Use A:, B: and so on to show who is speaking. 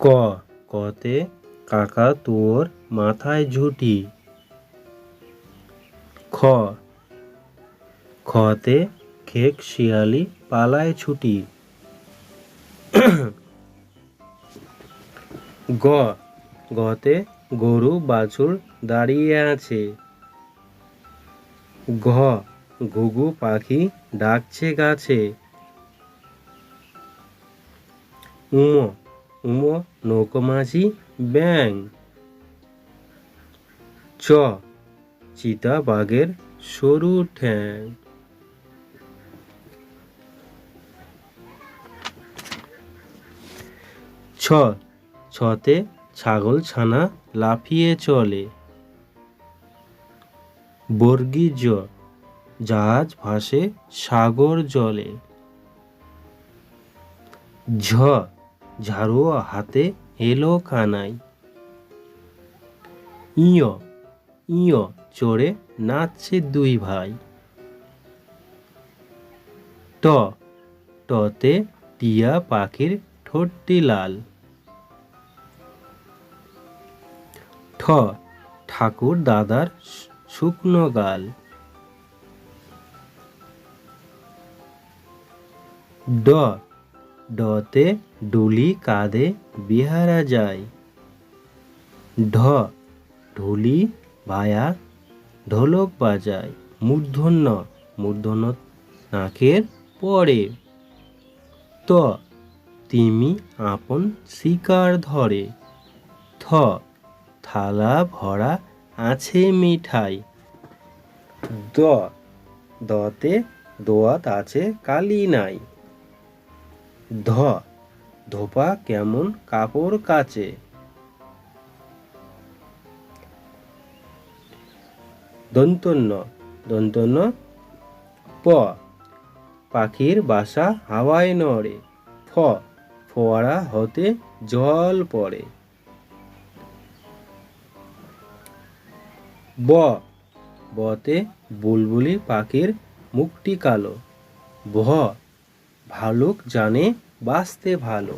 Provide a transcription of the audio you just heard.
A: ক, কতে কাকা তোর মাথায় ঝুটি। খ, খতে খেক শিয়ালি পালায় ছুটি। গ, গতে গরু বাছুর দাঁড়িয়ে আছে। ঘ, ঘুঘু পাখি ডাকছে গাছে। উম উম নৌকোমাঝি ব্যাং চ চিতা বাঘের সরু ঠ্যাং ছ ছতে ছাগল ছানা লাফিয়ে চলে বর্গী জ জাহাজ ভাসে সাগর জলে ঝ ঝাড়ুয়া হাতে এলো কানাই। ইয় ইয়, চড়ে নাচছে দুই ভাই। ট, টতে টিয়া পাখির ঠোঁটটি লাল। ঠ, ঠাকুর দাদার শুকনো গাল। ড ডতে ডুলি কাঁধে বিহারা যায়। ঢ, ঢুলি ভায়া ঢোলক বাজায়। মূর্ধন্য মূর্ধন্য নাকের পরে। ত, তিমি আপন শিকার ধরে। থ, থালা ভরা আছে মিঠাই। দ, দতে দোয়াত আছে কালি নাই। ধ, ধোপা কেমন কাপড় কাচে? দন্তন্য দন্তন্য প, পাখির বাসা হাওয়ায় নড়ে। ফ, ফোয়ারা হতে জল পড়ে। ব, বতে বুলবুলি পাখির মুখটি কালো। ভ ভালুক জানে বাঁচতে ভালো।